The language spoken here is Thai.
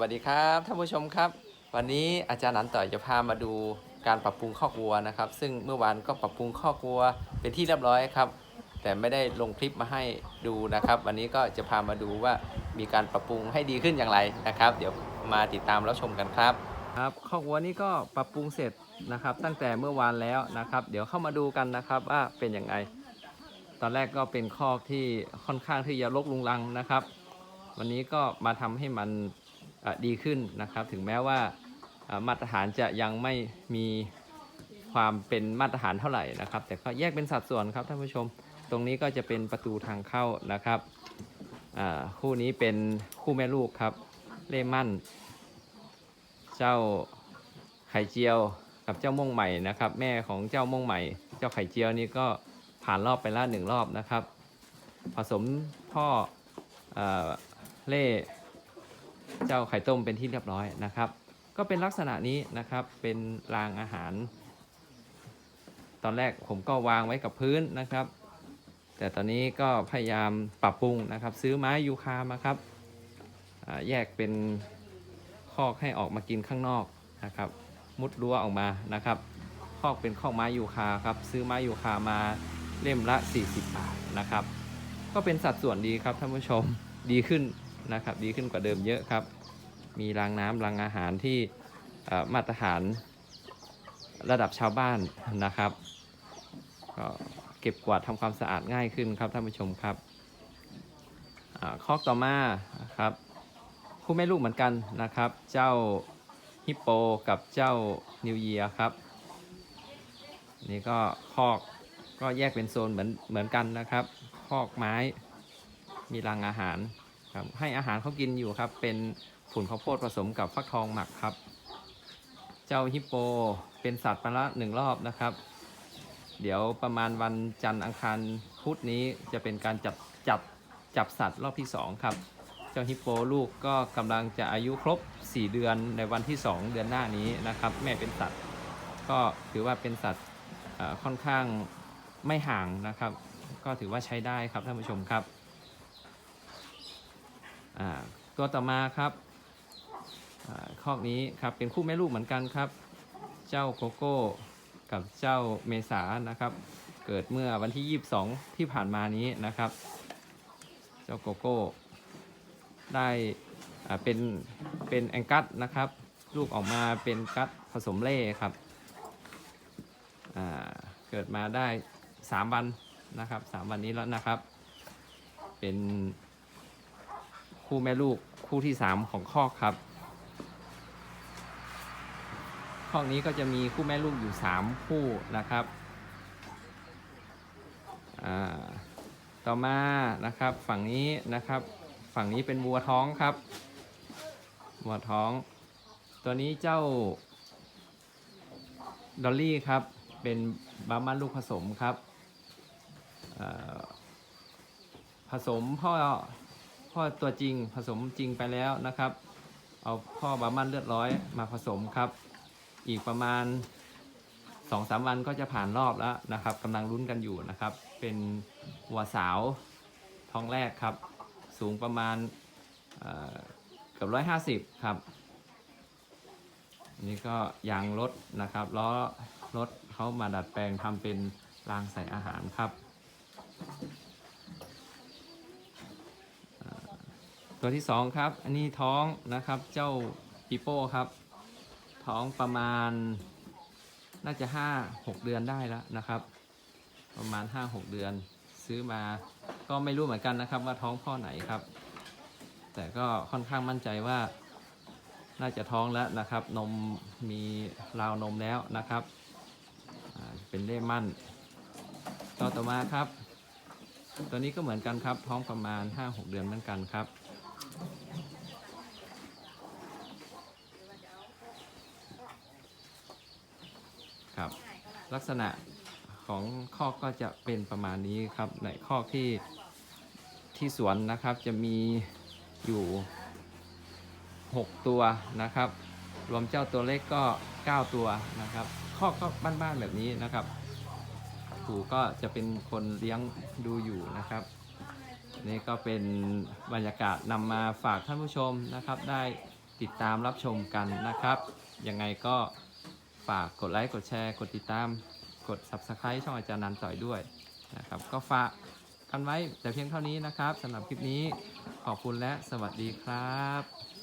วัสดีครับท่านผู้ชมครับ วันนี้อาจารย์หนันต่อยจะพามาดูการปรับปรุงข้อกวัวนะครับ ซึ่งเมื่อวานก็ปรับปรุงข้อกวัวเป็นที่เรียบร้อยครับ แต่ไม่ได้ลงคลิปมาให้ดูนะครับ วันนี้ก็จะพามาดูว่ามีการปรับปรุงให้ดีขึ้นอย่างไรนะครับ เดี๋ยวมาติดตามรับชมกันครับครับข้อกวัวนี้ก็ปรับปรุงเสร็จนะครับ ตั้งแต่เมื่อวานแล้วนะครับ เดี๋ยวเข้ามาดูกันนะครับว่าเป็นอย่างไรตอนแรกก็เป็นคอกที่ค่อนข้างที่จะรกลุงรังนะครับ วันนี้ก็มาทำให้มัน ดีขึ้นนะครับ ถึงแม้ว่ามาตรฐานจะยังไม่มีความเป็นมาตรฐานเท่าไหร่นะครับ แต่ก็แยกเป็นสัดส่วนครับท่านผู้ชม ตรงนี้ก็จะเป็นประตูทางเข้านะครับคู่นี้เป็นคู่แม่ลูกครับ เล่มั่น เจ้าไข่เจียวกับเจ้าม่วงใหม่นะครับ แม่ของเจ้าม่วงใหม่ เจ้าไข่เจียวนี่ก็ผ่านรอบไปแล้วหนึ่งรอบนะครับ ผสมพ่อเอ่อเล่ เจ้าไข่ต้มเป็นที่เรียบร้อยนะครับ ก็เป็นลักษณะนี้นะครับ เป็นรางอาหาร ตอนแรกผมก็วางไว้กับพื้นนะครับ แต่ตอนนี้ก็พยายามปรับปรุงนะครับ ซื้อไม้ยูคามาครับแยกเป็นคอกให้ออกมากินข้างนอกนะครับ มุดรั้วออกมานะครับ คอกเป็นคอกไม้ยูคาครับ ซื้อไม้ยูคามาเล่มละ 40 บาทนะครับ ก็เป็นสัดส่วนดีครับท่านผู้ชมดีขึ้น นะครับ ดีขึ้นกว่าเดิมเยอะครับ มีรางน้ำรางอาหารที่มาตรฐานระดับชาวบ้านนะครับก็เก็บกวาดทำความสะอาดง่ายขึ้นครับท่านผู้ชมครับคอกต่อมาครับ คู่แม่ลูกเหมือนกันนะครับ เจ้าฮิปโปกับเจ้านิวเยียครับ นี่ก็คอกก็แยกเป็นโซนเหมือนเหมือนกันนะครับ คอกไม้มีรังอาหาร ครับให้อาหารเขากินอยู่ครับ เป็นฝุ่นข้าวโพดผสมกับฟักทองหมักครับ เจ้าฮิปโปเป็นสัตว์ไปละหนึ่งรอบนะครับ เดี๋ยวประมาณวันจันทร์อังคารพุธนี้จะเป็นการจับจับจับสัตว์รอบที่สองครับ เจ้าฮิปโปลูกก็กำลังจะอายุครบ 4 เดือนในวันที่ 2 เดือนหน้านี้นะครับ แม่เป็นสัตว์ ก็ถือว่าเป็นสัตว์ค่อนข้างไม่ห่างนะครับ ก็ถือว่าใช้ได้ครับท่านผู้ชมครับ อ่าตัวต่อมาครับคอกนี้ครับเป็นคู่แม่ลูกเหมือนกันครับ เจ้าโกโก้กับเจ้าเมษานะครับ เกิดเมื่อวันที่ 22 ที่ผ่านมานี้นะครับ เจ้าโกโก้ ได้เป็นเป็นแองกัสนะครับ ลูกออกมาเป็นกัสผสมเล่ครับเกิดมาได้ 3 วันนะครับ 3 วันนี้แล้วนะครับ เป็น คู่แม่ลูกคู่ที่ 3 ของคอกครับคอกนี้ก็จะมีคู่แม่ลูกอยู่ 3 คู่นะครับต่อมานะครับฝั่งนี้นะครับฝั่งนี้เป็นวัวท้องครับวัวท้อง ตัวนี้เจ้าดอลลี่ครับเป็นบามันลูกผสมครับผสมพ่อ พ่อตัวจริงผสมจริงไปแล้วนะครับ เอาพ่อบามันเลือดร้อยมาผสมครับ อีกประมาณสองสามวันก็จะผ่านรอบแล้วนะครับกำลังลุ้นกันอยู่นะครับ เป็นวัวสาวท้องแรกครับ สูงประมาณเกือบร้อยห้าสิบครับนี่ก็ยางรถนะครับล้อรถเขามาดัดแปลงทำเป็นรางใส่อาหารครับเอ่อ ตัวที่สองครับ อันนี้ท้องนะครับ เจ้าปิโป้ครับ ท้องประมาณ น่าจะห้าหกเดือนได้แล้วนะครับ ประมาณห้าหกเดือน ซื้อมา ก็ไม่รู้เหมือนกันนะครับ ว่าท้องพ่อไหนครับ แต่ก็ค่อนข้างมั่นใจว่า น่าจะท้องแล้วนะครับ นมมีราวนมแล้วนะครับ เป็นเล่มั่น ต่อต่อมาครับ ตัวนี้ก็เหมือนกันครับ ท้องประมาณ 5-6 เดือนเหมือนกันครับ ครับ ลักษณะของคอกก็จะเป็นประมาณนี้ครับ ในคอกที่ที่สวนนะครับจะมีอยู่ 6 ตัวนะครับ รวมเจ้าตัวเล็กก็ 9 ตัวนะครับคอกก็บ้านๆแบบนี้นะครับปู่ก็จะเป็นคนเลี้ยงดูอยู่นะครับ นี่ก็เป็นบรรยากาศนำมาฝากท่านผู้ชมนะครับ ได้ติดตามรับชมกันนะครับ ยังไงก็ฝากกดไลค์กดแชร์ กดติดตามกด Subscribe ช่องอาจารย์นันต่อยด้วยนะครับ ก็ฝากกันไว้แต่เพียงเท่านี้นะครับสำหรับคลิปนี้ขอบคุณและสวัสดีครับ